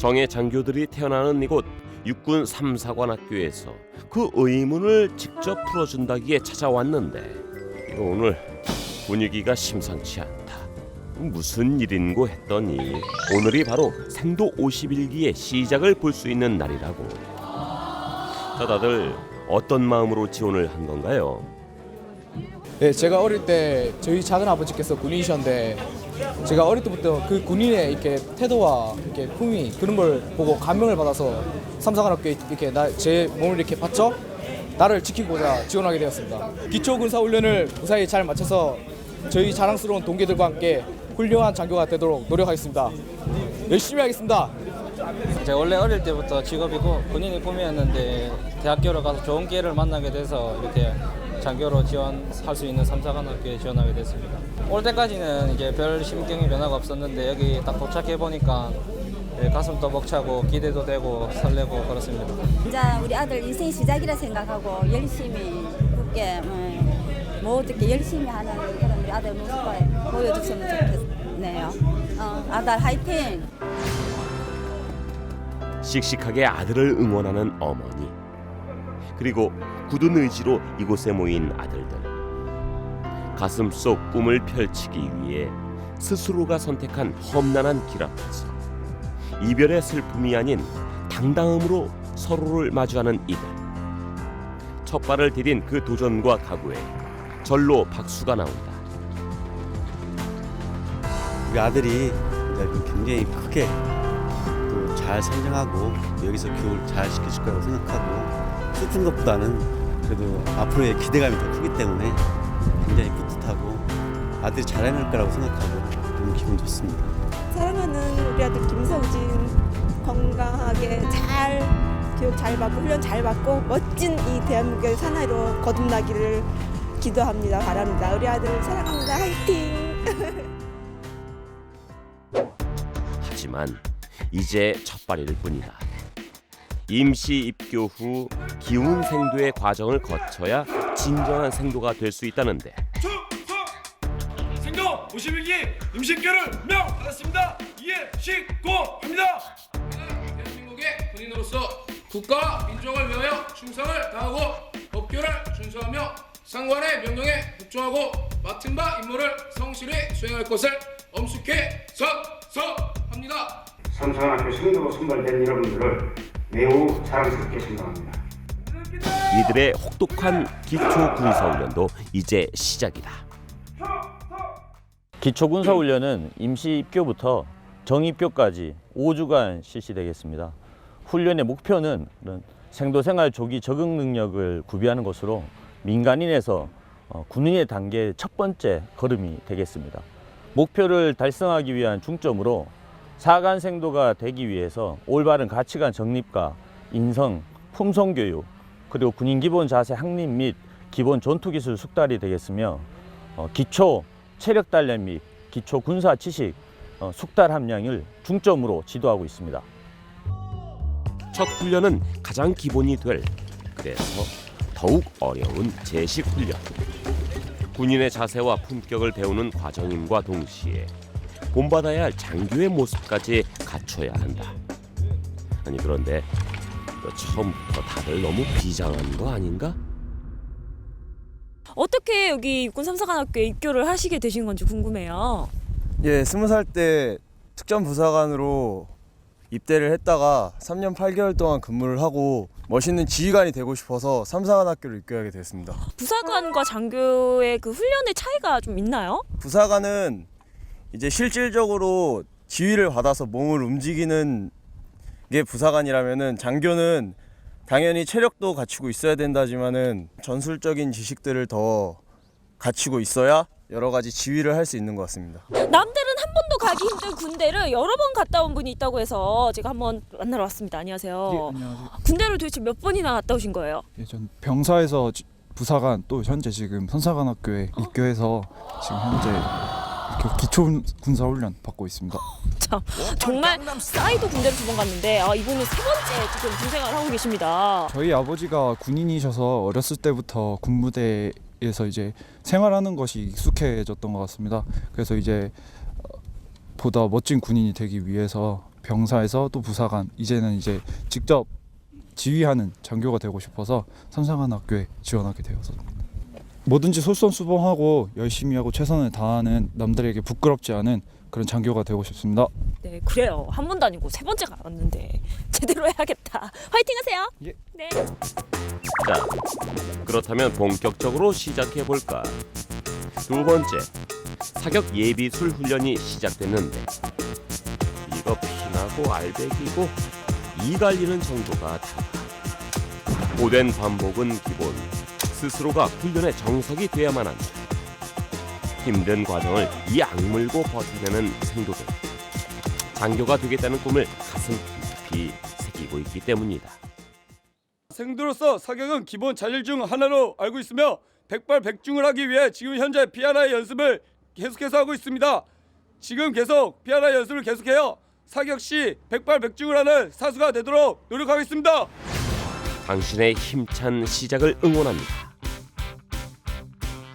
정예 장교들이 태어나는 이곳 육군 삼사관학교에서 그 의문을 직접 풀어준다기에 찾아왔는데 오늘 분위기가 심상치 않다. 무슨 일인고 했더니 오늘이 바로 생도 51기의 시작을 볼 수 있는 날이라고. 자 다들 어떤 마음으로 지원을 한 건가요? 네, 제가 어릴 때 저희 작은 아버지께서 군인이셨는데 제가 어릴 때부터 그 군인의 이렇게 태도와 이렇게 품위 그런 걸 보고 감명을 받아서 삼사관학교에 이렇게 나, 제 몸을 이렇게 바쳐 나를 지키고자 지원하게 되었습니다. 기초 군사 훈련을 무사히 잘 마쳐서 저희 자랑스러운 동기들과 함께 훌륭한 장교가 되도록 노력하겠습니다. 열심히 하겠습니다. 제가 원래 어릴 때부터 직업이고 군인이 꿈이었는데 대학교를 가서 좋은 기회를 만나게 돼서 이렇게 장교로 지원할 수 있는 삼사관학교에 지원하게 됐습니다. 올 때까지는 이제 별 심경의 변화가 없었는데 여기 딱 도착해 보니까 예, 가슴도 벅차고 기대도 되고 설레고 그렇습니다. 이제 우리 아들 인생 시작이라 생각하고 열심히 굳게 음, 뭐 어떻게 열심히 하는 그런 우리 아들 모습을 보여줬으면 좋겠네요. 어, 아들 화이팅! 씩씩하게 아들을 응원하는 어머니 그리고 굳은 의지로 이곳에 모인 아들들. 가슴 속 꿈을 펼치기 위해 스스로가 선택한 험난한 길 앞에서 이별의 슬픔이 아닌 당당함으로 서로를 마주하는 이들. 첫 발을 디딘 그 도전과 각오에 절로 박수가 나온다. 우리 아들이 굉장히 크게 또 잘 성장하고 여기서 교육을 잘 시켜줄 거라고 생각하고 슬픈 것보다는 그래도 앞으로의 기대감이 더 크기 때문에 굉장히 뿌듯하고 아들이 잘 해낼 거라고 생각하고 너무 기분 좋습니다. 사랑하는 우리 아들 김성진 건강하게 잘 교육 잘 받고 훈련 잘 받고 멋진 이 대한민국의 사나이로 거듭나기를 기도합니다 바랍니다 우리 아들 사랑합니다 화이팅 하지만 이제 첫 발일 뿐이다. 임시 입교 후 기운 생도의 과정을 거쳐야 진정한 생도가 될 수 있다는데 생도 51기 임신교를 명받았습니다. 이해식고합니다. 대한민국의 군인으로서 국가 민족을 위하여 충성을 다하고 법규를 준수하며 상관의 명령에 복종하고 맡은 바 임무를 성실히 수행할 것을 엄숙히 선서합니다. 삼성학교 생도로 선발된 여러분들을 매우 자랑스럽게 생각합니다. 이들의 혹독한 기초 군사 훈련도 이제 시작이다. 기초 군사 훈련은 임시 입교부터 정입교까지 5주간 실시되겠습니다. 훈련의 목표는 생도생활 조기 적응 능력을 구비하는 것으로 민간인에서 어, 군인의 단계 첫 번째 걸음이 되겠습니다. 목표를 달성하기 위한 중점으로 사간 생도가 되기 위해서 올바른 가치관 정립과 인성, 품성 교육, 그리고 군인 기본 자세 확립 및 기본 전투 기술 숙달이 되겠으며 어, 기초 체력 단련 및 기초 군사 지식 어, 숙달 함량을 중점으로 지도하고 있습니다. 첫 훈련은 가장 기본이 될 그래서 더욱 어려운 제식 훈련. 군인의 자세와 품격을 배우는 과정임과 동시에 본받아야 할 장교의 모습까지 갖춰야 한다. 아니 그런데 처음부터 다들 너무 비장한 거 아닌가? 어떻게 여기 육군 삼사관학교에 입교를 하시게 되신 건지 궁금해요. 예, 스무 살 때 특전 부사관으로 입대를 했다가 3년 8개월 동안 근무를 하고 멋있는 지휘관이 되고 싶어서 삼사관 학교를 입교하게 됐습니다. 부사관과 장교의 그 훈련의 차이가 좀 있나요? 부사관은 이제 실질적으로 지휘를 받아서 몸을 움직이는 게 부사관이라면은 장교는 당연히 체력도 갖추고 있어야 된다지만은 전술적인 지식들을 더 갖추고 있어야 여러 가지 지휘를 할 수 있는 것 같습니다. 남들은 한 번도 가기 힘든 군대를 여러 번 갔다 온 분이 있다고 해서 제가 한번 만나러 왔습니다. 안녕하세요. 예, 안녕하세요. 군대를 도대체 몇 번이나 갔다 오신 거예요? 예, 전 병사에서 지- 부사관 또 현재 지금 선사관학교에 입교해서 지금 현재 그 기초 군사 훈련 받고 있습니다. 참 정말 사이도 군대를 두 번 갔는데 아, 이분은 세 번째 지금 군 생활 하고 계십니다. 저희 아버지가 군인이셔서 어렸을 때부터 군부대에서 이제 생활하는 것이 익숙해졌던 것 같습니다. 그래서 이제 어, 보다 멋진 군인이 되기 위해서 병사에서 또 부사관 이제는 이제 직접 지휘하는 장교가 되고 싶어서 삼성관학교에 지원하게 되었습니다. 뭐든지 솔선수범하고 열심히 하고 최선을 다하는 남들에게 부끄럽지 않은 그런 장교가 되고 싶습니다. 네, 그래요. 한 번도 아니고 세 번째가 왔는데 제대로 해야겠다. 화이팅 하세요. 예. 네. 자, 그렇다면 본격적으로 시작해 볼까? 두 번째, 사격 예비 술 훈련이 시작됐는데 이거 피나고 알배기고 이 갈리는 정도가 다다. 고된 반복은 기본. 스스로가 훈련의 정석이 돼야만 한다. 힘든 과정을 이 악물고 버텨내는 생도들. 장교가 되겠다는 꿈을 가슴 깊이 새기고 있기 때문이다. 생도로서 사격은 기본 자질 중 하나로 알고 있으며 백발백중을 하기 위해 지금 현재 피아나의 연습을 계속해서 하고 있습니다. 지금 계속 피아나 연습을 계속해요. 사격 시 백발백중을 하는 사수가 되도록 노력하겠습니다. 당신의 힘찬 시작을 응원합니다.